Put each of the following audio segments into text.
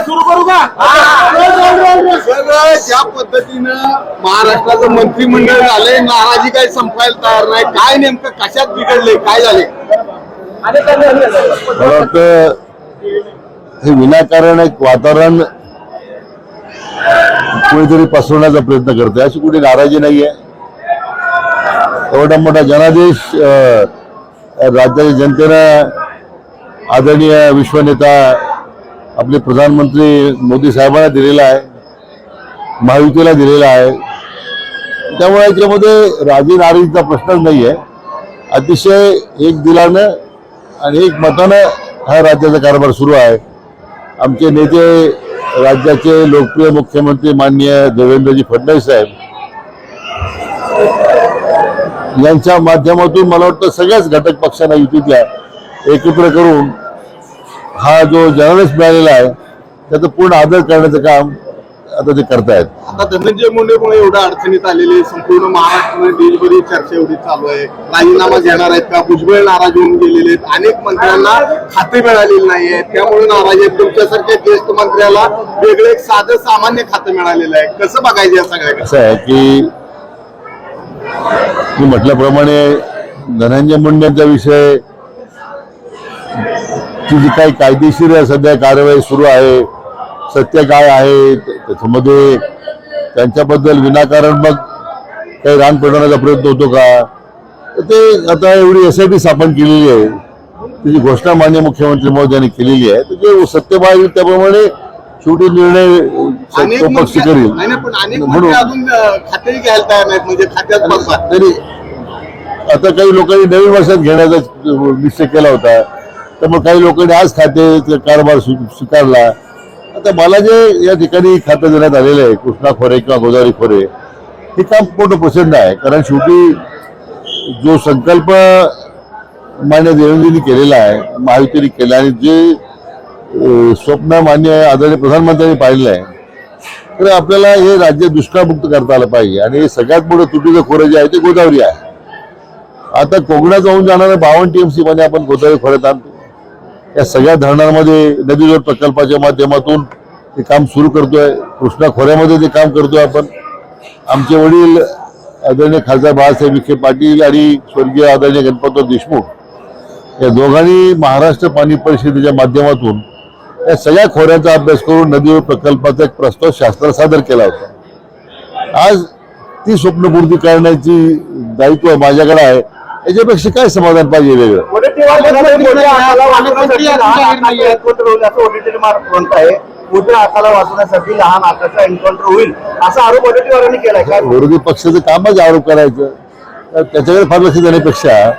सुरू करू का सगळं ज्या पद्धतीनं महाराष्ट्राचं मंत्रिमंडळ झालंय नाराजी काही संपायला तयार नाही काय नेमकं कशात बिघडले काय झाले हे विनाकारण एक वातावरण कुणीतरी पसरवण्याचा प्रयत्न करतोय अशी कुठे नाराजी नाहीये. एवढा मोठा जनादेश अं, राज्याच्या जनतेनं आदरणीय विश्वनेता आपले प्रधानमंत्री मोदी साहेबांना दिलेला आहे महायुतीला दिलेला आहे. त्यामुळे याच्यामध्ये राजीनारीचा प्रश्नच नाही आहे अतिशय एक दिलानं आणि एक मतानं हा राज्याचा कारभार सुरू आहे. आमचे नेते राज्याचे लोकप्रिय मुख्यमंत्री माननीय देवेंद्रजी फडणवीस साहेब यांच्या माध्यमातून मला वाटतं सगळ्याच घटक पक्षांना युतीतल्या एकत्र करून हा जो जनादेश मिळालेला आहे त्याचं पूर्ण आदर करण्याचं काम आता ते करतायत. आता धनंजय मुंडेमुळे एवढ्या अडचणीत आलेले संपूर्ण महाराष्ट्रामध्ये देशभरी चर्चा एवढी चालू आहे. राजीनामा घेणार आहेत का? भुजबळ नाराज होऊन गेलेले आहेत. अनेक मंत्र्यांना खाते मिळालेले नाही आहेत त्यामुळे नाराज आहेत. तुमच्यासारख्या ज्येष्ठ मंत्र्याला वेगळं एक साधं सामान्य खातं मिळालेलं आहे. कसं बघायचं या सगळ्या असं आहे की मी म्हटल्याप्रमाणे धनंजय मुंडेंचा विषय ती जी काही कायदेशीर सध्या कार्यवाही सुरू आहे सत्य काय आहे त्याच्यामध्ये त्यांच्याबद्दल विनाकारण मग काही रान पेटवण्याचा प्रयत्न होतो का? तर ते आता एवढी एस आय टी स्थापन केलेली आहे. त्याची घोषणा मान्य मुख्यमंत्री मोदयांनी केलेली आहे तर जे सत्य बाहेर त्याप्रमाणे शेवटी निर्णय तो पक्ष करील. नाही नाही, पण अनेक म्हणून. मंत्री अजून अं, खातेही घ्यायला तयार नाहीत म्हणजे खात्यात बसतात. तरी आता काही लोकांनी नवीन वर्षात घेण्याचा निश्चय केला होता. त्यामुळे काही लोकांनी आज खाते कारभार स्वी- स्वीकारला. आता मला जे या ठिकाणी खातं देण्यात आलेलं आहे कृष्णा खोरे किंवा गोदावरी खोरे हे काम मोठं प्रचंड आहे. कारण शेवटी जो संकल्प मान्य देवेंद्रजींनी केलेला आहे महायुतीने केला आणि जे स्वप्न मान्य आदरणीय प्रधानमंत्र्यांनी पाहिलेलं आहे तर आपल्याला हे राज्य दुष्काळमुक्त करता आलं पाहिजे. आणि हे सगळ्यात मोठं तुटीचं खोरं जे आहे ते गोदावरी आहे. आता कोकणात जाऊन जाणाऱ्या बावन्न टीएमसी मध्ये आपण गोदावरी खोऱ्यात आणतो. या सगळ्या धरणांमध्ये नदीजोड प्रकल्पाच्या माध्यमातून ते काम सुरू करतोय. कृष्णा खोऱ्यामध्ये ते काम करतोय आपण. आमचे वडील आदरणीय खासदार बाळासाहेब विखे पाटील आणि स्वर्गीय आदरणीय गणपतराव देशमुख या दोघांनी महाराष्ट्र पाणी परिषदेच्या माध्यमातून या सगळ्या खोऱ्याचा अभ्यास करून नदीवर प्रकल्पाचा एक प्रस्ताव शास्त्राला सादर केला होता. आज ती स्वप्नपूर्ती करण्याची दायित्व माझ्याकडे आहे. याच्यापेक्षा काय समाधान पाहिजे वेगळं? वाचवण्यासाठी लहान एन्काउंटर होईल असा आरोप वडेट्टीवारांनी केलाय काय? विरोधी पक्षाचं कामच आरोप करायचं. त्याच्याकडे फार लक्ष देण्यापेक्षा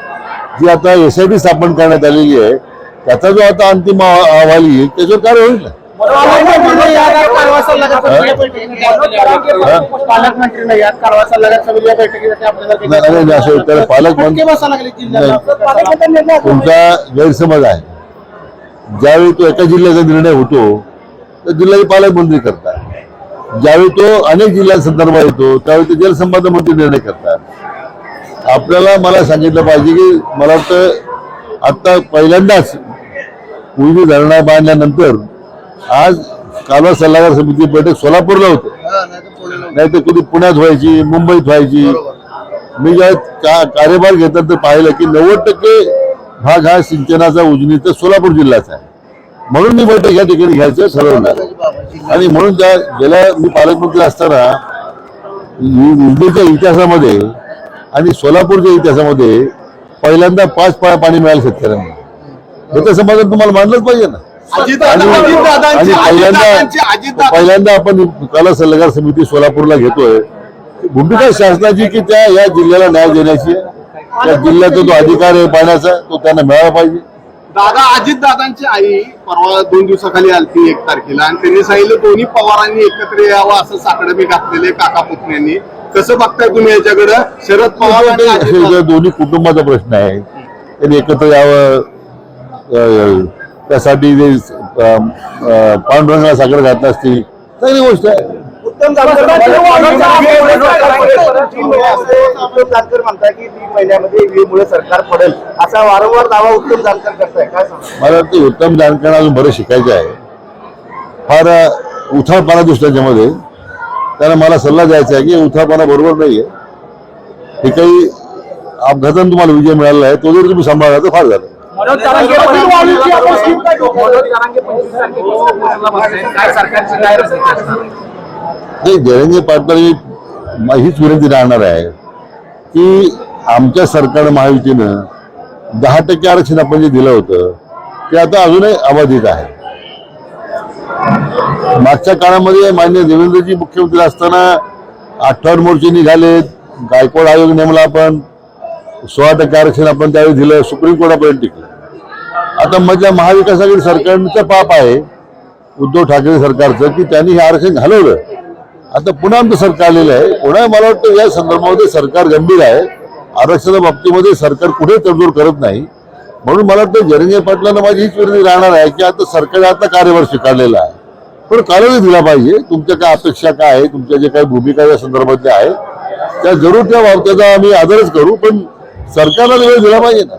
जी आता एस आय टी स्थापन करण्यात आलेली आहे त्याचा जो आता अंतिम अहवाल येईल त्याच्यावर काय होईल? ना पालकमंत्री तुमचा गैरसमज आहे. ज्यावेळी तो एका जिल्ह्याचा निर्णय होतो तर जिल्ह्याचे पालकमंत्री करतात. ज्यावेळी तो अनेक जिल्ह्यांसंदर्भात येतो त्यावेळी ते जलसंपदा मंत्री निर्णय करतात. आपल्याला मला सांगितलं पाहिजे की मला वाटतं आता पहिल्यांदाच पूर्वी धरणा बांधल्यानंतर आज कालवा सल्लागार समिती बैठक सोलापूरला होते. नाही तर कधी पुण्यात व्हायची मुंबईत व्हायची. मी ज्या का- कार्यभार घेतात तर पाहिलं की नव्वद टक्के भाग हा सिंचनाचा उजनीचा सोलापूर जिल्ह्याचा आहे. म्हणून मी बैठक या ठिकाणी घ्यायचं ठरवलं. आणि म्हणून त्या गेल्या मी पालकमंत्री असताना मुंबईच्या इतिहासामध्ये आणि सोलापूरच्या इतिहासामध्ये पहिल्यांदा पाच पाळ्या पाणी मिळालं शेतकऱ्यांना. याचं समाधान तुम्हाला मानलंच पाहिजे ना. आणि पहिल्यांदा पहिल्यांदा आपण कला सल्लागार समिती सोलापूरला घेतोय. भूमिका शासनाची की त्या या जिल्ह्याला न्याय देण्याची. त्या जिल्ह्याचा जो अधिकार आहे पाण्याचा तो त्यांना मिळाला पाहिजे. दादा अजित दादांची आई परवा दोन दिवसाखाली आलती एक तारखेला आणि त्यांनी सांगितलं दोन्ही पवारांनी एकत्र यावं असं साकडं मी घातलेले काका पुतण्यांनी. कसं बघताय तुम्ही याच्याकडे शरद पवार आणि अजित दोन्ही कुटुंबाचा प्रश्न आहे त्यांनी एकत्र यावं अं, त्यासाठी जे पांडुरंगाला साखर घातलं असतील चांगली गोष्ट आहे उत्तम जानकर उत्तम जानकर म्हणताय की तीन महिन्यामध्ये ईव्हीएममुळे सरकार पडेल असा वारंवार दावा उत्तम जानकर करताय काय सांगा मला वाटतं उत्तम जानकरांना अजून बरं शिकायचं आहे फार अ, उथळपणा दिसतो त्याच्यामध्ये त्याला मला सल्ला द्यायचा आहे की उथळपणा बरोबर नाहीये. हे काही अपघातानं तुम्हाला विजय मिळाला आहे तो जर तुम्ही सांभाळला तर फार झालं. काय सरकारची नाही पाटलांनी हीच विनंती राहणार आहे की आमच्या सरकार महायुतीनं दहा टक्के आरक्षण आपण जे दिलं होतं ते आता अजूनही अबाधित आहे. मागच्या काळामध्ये मान्य देवेंद्रजी मुख्यमंत्री असताना अठ्ठावन्न मोर्चे निघालेत गायकवाड आयोग नेमला आपण सोळा टक्के आरक्षण आपण त्यावेळी दिलं सुप्रीम कोर्टापर्यंत टिकलं. आता मधल्या महाविकास आघाडी सरकारचं पाप आहे उद्धव ठाकरे सरकारचं की त्यांनी हे आरक्षण घालवलं. आता पुन्हा आमचं सरकार आलेलं आहे. पुन्हा मला वाटतं या संदर्भामध्ये सरकार गंभीर आहे. आरक्षणा बाबतीमध्ये सरकार कुठे तडजोड करत नाही. म्हणून मला वाटतं जरंगे पाटलांना माझी हीच विनंती राहणार आहे की आता सरकारने आता कार्यभार स्वीकारलेला आहे. पण कालावधी दिला पाहिजे. तुमच्या काय अपेक्षा काय आहे? तुमच्या जे काही भूमिका या संदर्भातल्या आहे त्या जरूर त्या त्याचा आम्ही आदरच करू पण सरकारला वेळ दिला पाहिजे ना.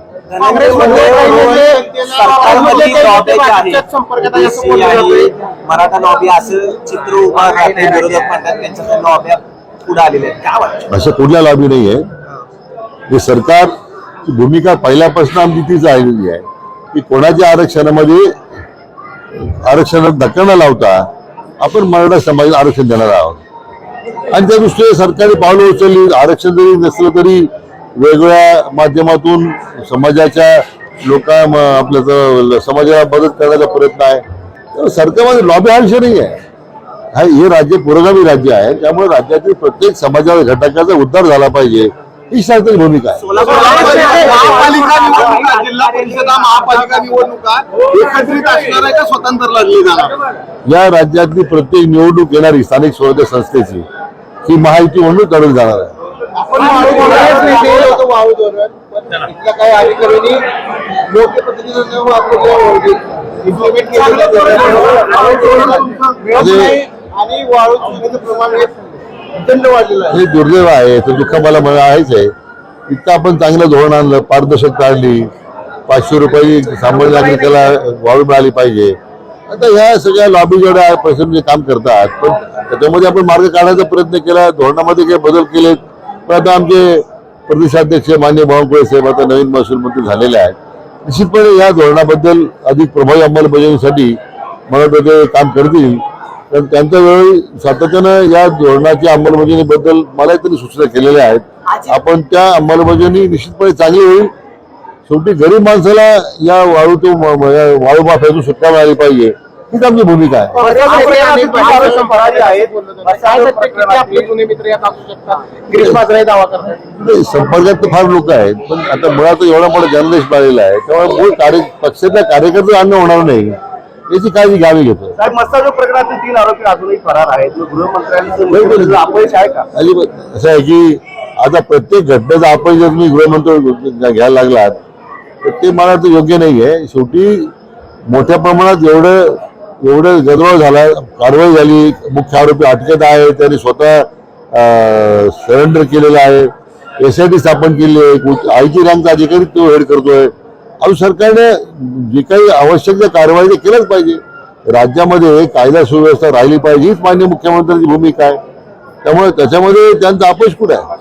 आहे, मराठा लॉबी असं चित्र उभा राहते विरोधक म्हणतात त्यांच्या लॉब्या पुढे आलेल्या आहेत. काय वाटतं? असं कुठल्या लॉबी नाही आहे हे सरकार भूमिका पहिल्यापासून आमची तीच आलेली आहे. की कोणाच्या आरक्षणामध्ये आरक्षणात धक्का न लावता आपण मराठा समाजाला आरक्षण देणार आहोत. आणि त्या दृष्टीने सरकारी पावलं उचलली आरक्षण जरी नसलं तरी वेगवेगळ्या माध्यमातून समाजाच्या लोक आपल्या समाजाला मदत करण्याचा प्रयत्न आहे. त्यामुळे सरकारमध्ये लॉबी हा विषय नाही आहे. हा हे राज्य पुरोगामी राज्य आहे. त्यामुळे राज्यातील प्रत्येक समाजाच्या घटकाचा उद्धार झाला पाहिजे. ही शासनाची भूमिका आहे. महापालिका निवडणुका जिल्हा परिषदा महापालिका निवडणुका एकत्रित असणार आहे का स्वतंत्र लढली जाणार या राज्यातली प्रत्येक निवडणूक येणारी स्थानिक स्वराज्य संस्थेची ही महायुती म्हणून लढवली जाणार आहे. नाही आणि वाळू प्रमाण प्रचंड वाढलेलं आहे. हे दुर्दैव आहे तर दुःख मला मला आहेच आहे. इतकं आपण चांगलं धोरण आणलं पारदर्शकता आणली पाचशे रुपये सामान्य नागरिकाला वाळू मिळाली पाहिजे. आता ह्या सगळ्या लॉबी जेवढ्या पैसे काम करतात पण त्याच्यामध्ये आपण मार्ग काढायचा प्रयत्न केला धोरणामध्ये काही बदल केलेत. पण आता आमचे प्रदेशाध्यक्ष मान्य बावनकुळे साहेब आता नवीन महसूल मंत्री झालेले आहेत. निश्चितपणे या धोरणाबद्दल अधिक प्रभावी अंमलबजावणीसाठी मला वाटतं ते काम करतील. कारण त्यांच्या वेळी सातत्यानं या धोरणाच्या अंमलबजावणीबद्दल मला त्यांनी सूचना केलेल्या आहेत आपण त्या अंमलबजावणी निश्चितपणे चांगली होईल शेवटी गरीब माणसाला या वाळू तो वाळू माफ्यातून सुटका मिळाली पाहिजे हीच आमची भूमिका आहे संपर्कात तर फार लोक आहेत पण आता मुळात एवढा मोठा जन्मदेश पाहिलेला आहे त्यामुळे मूळ कार्य पक्षाच्या कार्यकर्ते आणणं होणार नाही याची काळजी घ्यावी घेतो. साहेब मस्ताजो प्रकरणातील तीन आरोपी अजूनही फरार आहेत. गृहमंत्र्यांचं अपयश आहे का? अजिबात असं आहे की आता प्रत्येक घटनेचा आपण जर तुम्ही गृहमंत्री घ्यायला लागलात तर ते मला वाटतं योग्य नाही आहे शेवटी मोठ्या प्रमाणात एवढं एवढं गजबळ झाला कारवाई झाली मुख्य आरोपी अटकेत आहे त्यांनी स्वतः सरेंडर केलेलं आहे. एस आय टी स्थापन केली आहे. आय टी रँकचा अधिकारी तो हेड करतोय. अहो सरकारने जी काही आवश्यक त्या कारवाई ते केलंच पाहिजे. राज्यामध्ये कायदा सुव्यवस्था राहिली पाहिजे हीच मान्य मुख्यमंत्र्यांची भूमिका आहे. त्यामुळे त्याच्यामध्ये त्यांचा अपयश कुठे आहे?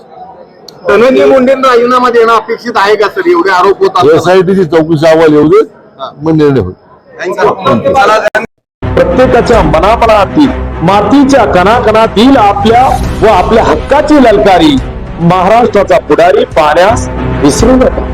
धनंजय मुंडेंना राजीनामा देणं अपेक्षित आहे का सर? एवढे आरोप होतात एसआयटीची चौकशी अहवाल येऊ दे मग निर्णय होईल. प्रत्येकाच्या मनामनातील मातीच्या कणाकणातील आपल्या व आपल्या हक्काची ललकारी महाराष्ट्राचा पुढारी पाहण्यास विसरू नका.